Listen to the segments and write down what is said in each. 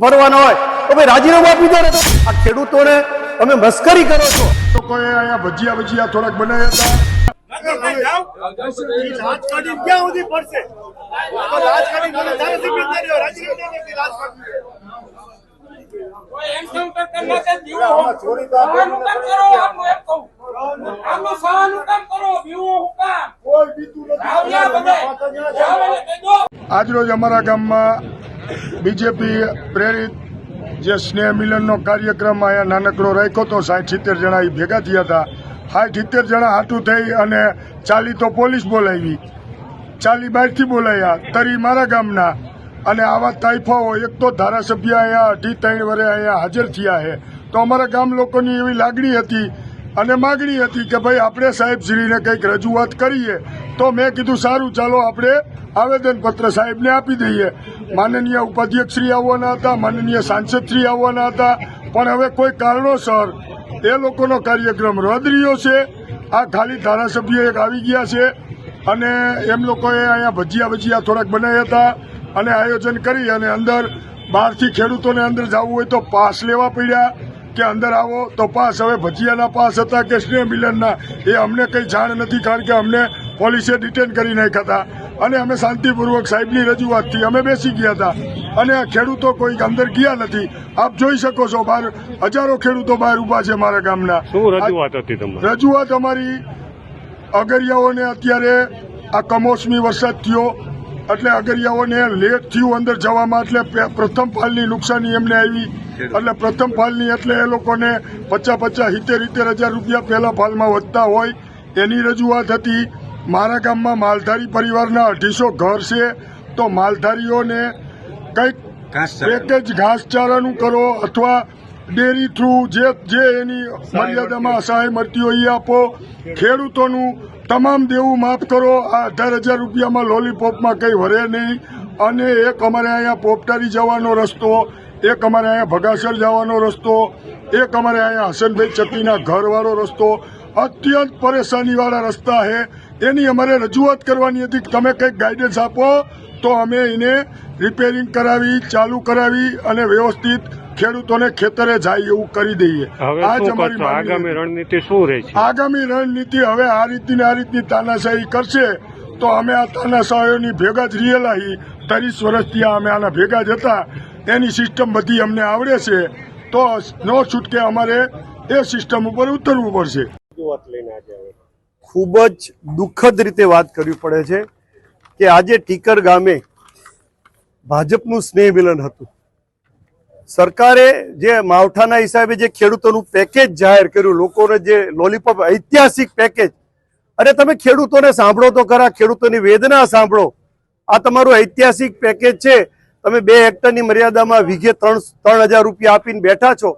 ફરવાના હોય તો ભાઈ રાજીનામું આપી દો ને તો. આ ખેડૂતોને તમે મસ્કરી કરો છો. લોકોએ અહીંયા ભજીયા ભજીયા થોડાક બનાવ્યા હતા. આજ ક્યાં સુધી પડશે? તો રાજકારણી મને ધારાસભ્ય જ નહીં રહ્યો, રાજીનામું નથી રાજકારણી. એન્કાઉન્ટર કરવા કે દીવો સહાનું કામ કરો આપનું એમ કહું. આનું સહાનું કામ કરો દીવો હું કામ. કોઈ બીતું નથી. આવ્યા બધાય. જાઓ અને કહી દો. આજરોજ અમારા ગામમાં બીજેપી પ્રેરિત જે સ્નેહ મિલનનો કાર્યક્રમ અહીંયા નાનકડો રાખ્યો હતો સાઠ સિત્તેર જણા એ ભેગા થયા હતા. સાઠ સિત્તેર જણા હાટું થઈ અને ચાલી તો પોલીસ બોલાવી. ચાલી બહારથી બોલાયા, તરી મારા ગામના. અને આવા તાઇફાઓ એક તો ધારાસભ્ય અહીંયા અઢી ત્રણ વરે અહીંયા હાજર થયા છે. તો અમારા ગામ લોકોની એવી લાગણી હતી અને માગણી હતી કે ભાઈ આપણે સાહેબશ્રીને કંઈક રજૂઆત કરીએ. તો મેં કીધું, સારું, ચાલો આપણે આવેદનપત્ર સાહેબને આપી દઈએ. માનનીય ઉપાધ્યક્ષશ્રી આવવાના હતા, માનનીય સાંસદશ્રી આવવાના હતા. પણ હવે કોઈ કારણોસર એ લોકોનો કાર્યક્રમ રદ રહ્યો છે. આ ખાલી ધારાસભ્ય એક આવી ગયા છે અને એમ લોકોએ અહીંયા ભજીયા ભજીયા થોડાક બનાવ્યા હતા અને આયોજન કરી અને અંદર બહારથી ખેડૂતોને અંદર જવું હોય તો પાસ લેવા પડ્યા કે અંદર આવો તો પાસ. હવે ભજીયાના પાસ હતા કે સ્નેહ મિલનના એ અમને કંઈ જાણ નથી કારણ કે અમને પોલીસે ડિટેન કરી નાખ્યા હતા. અને અમે શાંતિપૂર્વક સાહેબની રજૂઆતથી અમે બેસી ગયા હતા. અને આ ખેડૂતો કોઈ અંદર ગયા નથી. આપ જોઈ શકો છો બહાર હજારો ખેડૂતો બહાર ઊભા છે મારા ગામના. રજૂઆત હતી રજૂઆત અમારી અગરિયાઓને અત્યારે આ કમોસમી વરસાદ થયો. એટલે અગરિયાઓને લેટ થયું અંદર જવામાં. એટલે પ્રથમ ફાલની નુકસાની એમને આવી. એટલે પ્રથમ ફાલની એટલે એ લોકોને પચાસ પચાસ સિત્તેર સિત્તેર હજાર રૂપિયા પહેલા ફાલમાં વધતા હોય. એની રજૂઆત હતી. મારા ગામમાં માલધારી પરિવારના અઢીસો ઘર છે તો માલધારીઓને કંઈક પેકેજ ઘાસચારાનું કરો અથવા ડેરી થ્રુ જે જે એની મર્યાદામાં સહાય મળતી હોય એ આપો ખેડૂતોનું તમામ દેવું માફ કરો આ અઢાર હજાર રૂપિયામાં લોલીપોપમાં કંઈ વરે નહીં. અને એક અમારે અહીંયા પોપટારી જવાનો રસ્તો એક અમારે અહીંયા ભગાસર જવાનો રસ્તો એક અમારે અહીંયા હસનભાઈ ચકીના ઘરવાળો રસ્તો અત્યંત પરેશાનીવાળા રસ્તા છે એની અમારે રજૂઆત કરવાની હતી તમે કંઈક ગાઈડન્સ આપો તો અમે એને રિપેરિંગ કરાવી ચાલુ કરાવી અને વ્યવસ્થિત ખેડૂતોને ખેતરે જાય એવું કરી દઈએ. આગામી રણનીતિ શું રહે છે? આગામી રણનીતિ હવે આ રીતની આ રીતની તાનાશાહી કરશે તો અમે આ તાનાશાહીઓની ભેગા જ રિયેલા હી. ત્રીસ વર્ષથી અમે આના ભેગા જ હતા. એની સિસ્ટમ બધી અમને આવડે છે. તો નો છૂટકે અમારે એ સિસ્ટમ ઉપર ઉતરવું પડશે. ખૂબ જ દુઃખદ રીતે વાત કરવી પડે છે કે આજે ટીકર ગામે ભાજપનું સ્નેહ મિલન હતું. સરકારે જે માવઠાના હિસાબે જે ખેડૂતોનું પેકેજ જાહેર કર્યું, લોકોને જે લોલીપોપ ઐતિહાસિક પેકેજ અરે તમે ખેડૂતોને સાંભળો તો ખરા, ખેડૂતોની વેદના સાંભળો. આ તમારું ઐતિહાસિક પેકેજ છે. તમે બે હેક્ટરની મર્યાદામાં વીઘે ત્રણ ત્રણ હજાર રૂપિયા આપીને બેઠા છો.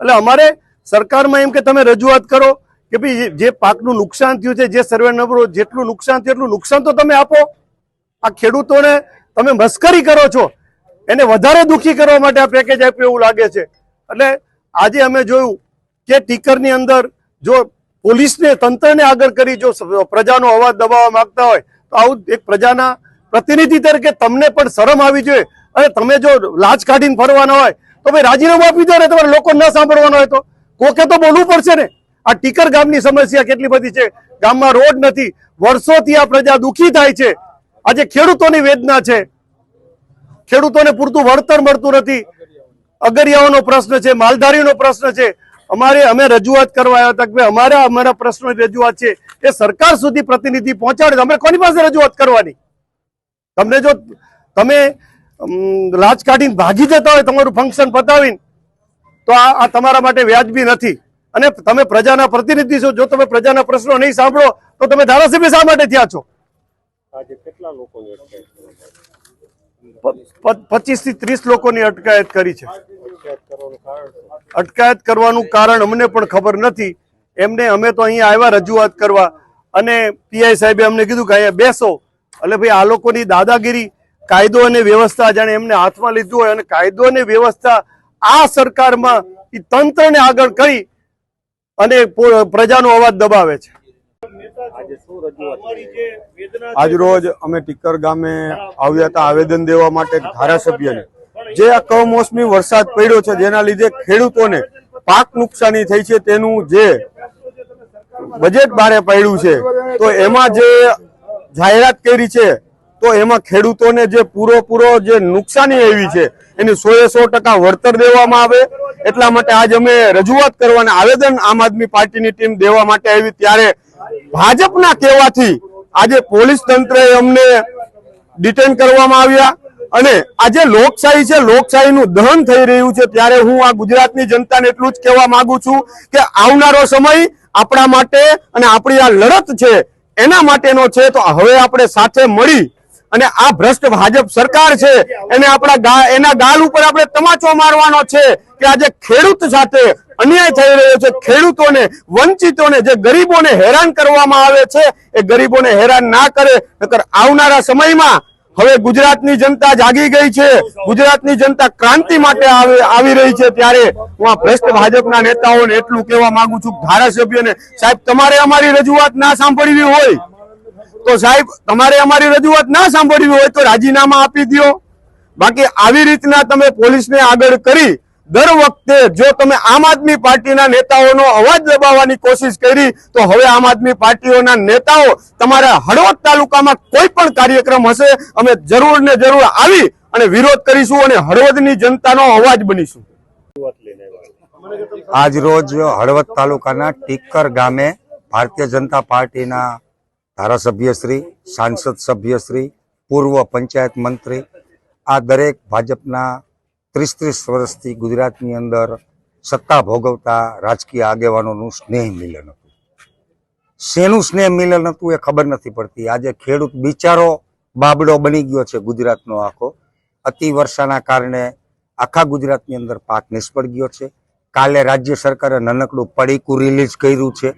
એટલે અમારે સરકારમાં એમ કે તમે રજૂઆત કરો. કે ભાઈ જે પાકનું નુકસાન થયું છે, જે સર્વે નંબરો જેટલું નુકસાન થયું એટલું નુકસાન તો તમે આપો. આ ખેડૂતોને તમે મસ્કરી કરો છો. એને વધારે દુઃખી કરવા માટે આ પેકેજ આપ્યું એવું લાગે છે. એટલે આજે અમે જોયું કે ટીકરની અંદર જો પોલીસને, તંત્રને આગળ કરી જો પ્રજાનો અવાજ દબાવવા માંગતા હોય, તો આવું એક પ્રજાના પ્રતિનિધિ તરીકે તમને પણ શરમ આવી જોઈએ. અને તમે જો લાજ કાઢીને ફરવાના હોય, તો ભાઈ રાજીનામું આપી દો ને તમારે લોકો ન સાંભળવાના હોય તો. કોકે તો બોલવું પડશે ને. આ ટીકર ગામની સમસ્યા કેટલી બધી છે? ગામમાં રોડ નથી. વર્ષોથી આ પ્રજા દુઃખી થાય છે. આજે ખેડૂતોની વેદના છે. ખેડૂતોને પૂરતું વળતર મળતું નથી. અગરિયાઓનો પ્રશ્ન છે, માલધારીનો પ્રશ્ન છે. અમારે, અમે રજૂઆત કરવા આવ્યા હતા કે અમારા અમારા પ્રશ્નોની રજૂઆત છે. એ સરકાર સુધી પ્રતિનિધિ પહોંચાડે અમે કોની પાસે રજૂઆત કરવાની? તમને જો તમે લાજ કાઢીને ભાગી જતા હોય, તમારું ફંક્શન પતાવીને, તો આ તમારા માટે વ્યાજબી નથી. અને તમે પ્રજાના પ્રતિનિધિ છો જો તમે પ્રજાના પ્રશ્નો નહીં સાંભળો તો તમે ધારાસભ્ય શા માટે થયા છો? પચીસથી ત્રીસ લોકોની અટકાયત કરી છે. અટકાયત કરવાનું કારણ અમને પણ ખબર નથી. એમને અમે તો અહીંયા આવ્યા રજૂઆત કરવા અને પીઆઈ સાહેબે અમને કીધું કે અહીંયા બેસો. એટલે ભાઈ આ લોકોની દાદાગીરી કાયદો અને વ્યવસ્થા જાણે એમને હાથમાં લીધું હોય અને કાયદો અને વ્યવસ્થા આ સરકારમાં તંત્રને આગળ કરી અને પ્રજાનો અવાજ દબાવે છે. આજ રોજ અમે ટીકર ગામે આવ્યા હતા આવેદન દેવા માટે ધારાસભ્યને. જે આ કમોસમી વરસાદ પડ્યો છે જેના લીધે ખેડૂતોને પાક નુકસાની થઈ છે તેનું જે બજેટ બારે પડ્યું છે તો એમાં જે જાહેરાત કરી છે તો એમાં ખેડૂતોને જે પૂરો પૂરો જે નુકસાની આવી છે એની સો એ સો ટકા વળતર દેવામાં આવે. એટલા માટે આજ અમે રજૂઆત કરવાના આવેદન આમ આદમી પાર્ટીની ટીમ દેવા માટે આવી ત્યારે ભાજપના કહેવાથી આજે પોલીસ તંત્રએ અમને ડિટેન કરવામાં આવ્યા. અને આજે લોકશાહી છે, લોકશાહીનું દહન થઈ રહ્યું છે, ત્યારે હું આ ગુજરાતની જનતાને એટલું જ કહેવા માંગુ છું કે આવનારો સમય આપણા માટે અને આપણી આ લડત છે, એના માટેનો છે. તો હવે આપણે સાથે મળી અને આ ભ્રષ્ટ ભાજપ સરકાર છે. એને આપણા એના ગાલ ઉપર આપણે તમાચો મારવાનો છે કે આજે ખેડૂત સાથે અન્યાય થઈ રહ્યો છે. ખેડૂતોને, વંચિતોને, જે ગરીબોને હેરાન કરવામાં આવે છે, એ ગરીબોને હેરાન ના કરે. નકર આવનારા સમયમાં હવે ગુજરાતની જનતા જાગી ગઈ છે. ગુજરાતની જનતા ક્રાંતિ માટે આવી રહી છે. ત્યારે હું આ ભ્રષ્ટ ભાજપના નેતાઓને એટલું કહેવા માંગુ છું ધારાસભ્યોને, સાહેબ, તમારે અમારી રજૂઆત ના સાંભળવી હોય. તો સાહેબ, તમારે અમારી રજૂઆત ના સાંભળવી હોય તો રાજીનામા આપી દો બાકી આવી રીતના તમે પોલીસને આગળ કરી, દર વખતે જો તમે આમ આદમી પાર્ટીના નેતાઓનો અવાજ દબાવવાની કોશિશ કરી, તો હવે આમ આદમી પાર્ટીઓના નેતાઓ તમારા હળવદ તાલુકામાં કોઈ પણ કાર્યક્રમ હશે, અમે જરૂર ને જરૂર આવી અને વિરોધ કરીશું અને હળવદની જનતાનો અવાજ બનીશું. આજ રોજ હળવદ તાલુકાના ટીકર ગામે ભારતીય જનતા પાર્ટીના ધારાસભ્યશ્રી સાંસદ સભ્યશ્રી પૂર્વ પંચાયત મંત્રી, આ દરેક ભાજપના ત્રીસ ત્રીસ વર્ષથી ગુજરાતની અંદર સત્તા ભોગવતા રાજકીય આગેવાનોનું સ્નેહ મિલન હતું. શેનું સ્નેહ મિલન હતું એ ખબર નથી પડતી. આજે ખેડૂત બિચારો બાબડો બની ગયો છે ગુજરાતનો આખો. અતિવર્ષાના કારણે આખા ગુજરાતની અંદર પાક નિષ્ફળ ગયો છે. કાલે રાજ્ય સરકારે નાનકડું પડીકું રિલીઝ કર્યું છે.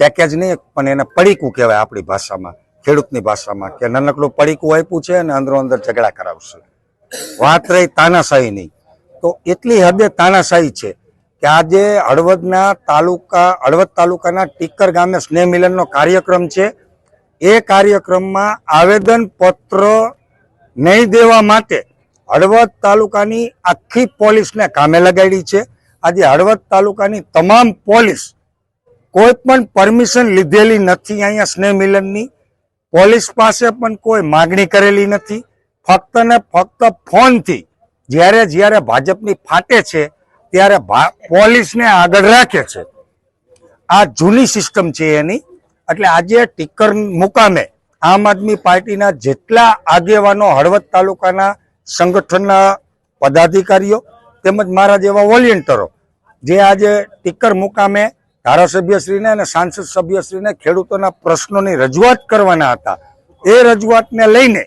પેકેજ નહીં, પણ એને પડીકું કહેવાય આપણી ભાષામાં, ખેડૂતની ભાષામાં, કે નાનકડું પડીકું આપ્યું છે અને અંદરો અંદર ઝઘડા કરાવશે. વાત રહી તાનાશાહીની. તો એટલી હદે તાનાશાહી છે કે આજે હળવદના તાલુકા, હળવદ તાલુકાના ટીકર ગામે સ્નેહ મિલનનો કાર્યક્રમ છે. એ કાર્યક્રમમાં આવેદન પત્ર નહીં દેવા માટે હળવદ તાલુકાની આખી પોલીસને કામે લગાડી છે. આજે હળવદ તાલુકાની તમામ પોલીસ કોઈ પણ પરમિશન લીધેલી નથી અહીંયા સ્નેહ મિલનની. પોલીસ પાસે પણ કોઈ માગણી કરેલી નથી. ફક્ત ને ફક્ત ફોનથી જ્યારે જ્યારે ભાજપની ફાટે છે, ત્યારે પોલીસને આગળ રાખે છે. આ જૂની સિસ્ટમ છે એની. એટલે આજે ટીકર મુકામે આમ આદમી પાર્ટીના જેટલા આગેવાનો હળવદ તાલુકાના સંગઠનના પદાધિકારીઓ તેમજ મારા જેવા વોલેન્ટરો જે આજે ટીકર મુકામે ધારાસભ્યશ્રીને અને સાંસદ સભ્યશ્રીને ખેડૂતોના પ્રશ્નોની રજૂઆત કરવાના હતા. એ રજૂઆતને લઈને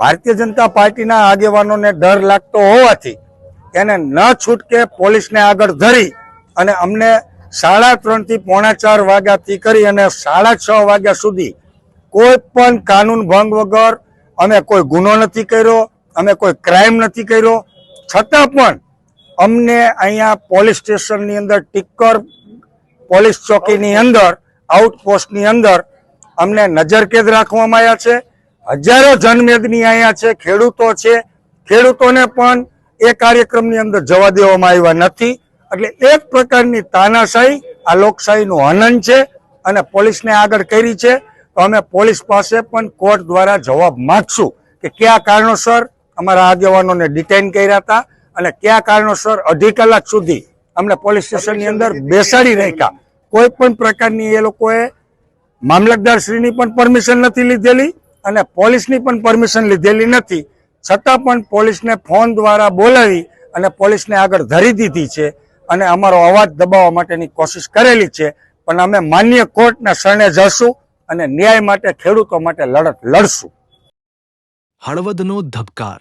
ભારતીય જનતા પાર્ટીના આગેવાનોને ડર લાગતો હોવાથી એને ન છૂટકે પોલીસને આગળ ધરી અને અમને સાડા ત્રણથી પોણા ચાર વાગ્યાથી કરી અને સાડા છ વાગ્યા સુધી કોઈ પણ કાનૂન ભંગ વગર અમે કોઈ ગુનો નથી કર્યો, અમે કોઈ ક્રાઇમ નથી કર્યો. છતાં પણ અમને અહીંયા પોલીસ સ્ટેશનની અંદર ટિક્કર પોલીસ ચોકીની અંદર આઉટપોસ્ટની અંદર અમને નજરકેદ રાખવામાં આવ્યા છે. હજારો જનમેદની અહીંયા છે, ખેડૂતો છે. ખેડૂતોને પણ એ કાર્યક્રમની અંદર જવા દેવામાં આવ્યા નથી. એટલે એક પ્રકારની તાનાશાહી, આ લોકશાહીનું હનન છે અને પોલીસને આગળ કરી છે. તો અમે પોલીસ પાસે પણ કોર્ટ દ્વારા જવાબ માગશું કે કયા કારણોસર અમારા આગેવાનોને ડિટેન કર્યા હતા અને કયા કારણોસર અઢી કલાક સુધી અમને પોલીસ સ્ટેશનની અંદર બેસાડી રાખ્યા. કોઈ પણ પ્રકારની એ લોકોએ મામલતદાર શ્રીની પણ પરમિશન નથી લીધેલી અને પોલીસની પણ પરમિશન લીધેલી નથી. છતાં પણ પોલીસને ફોન દ્વારા બોલાવી અને પોલીસને આગળ ધરી દીધી છે અને અમારો અવાજ દબાવવા માટેની કોશિશ કરેલી છે. પણ અમે માન્ય કોર્ટના શરણે જશું અને ન્યાય માટે ખેડૂતો માટે લડત લડશું. હળવદનો ધબકાર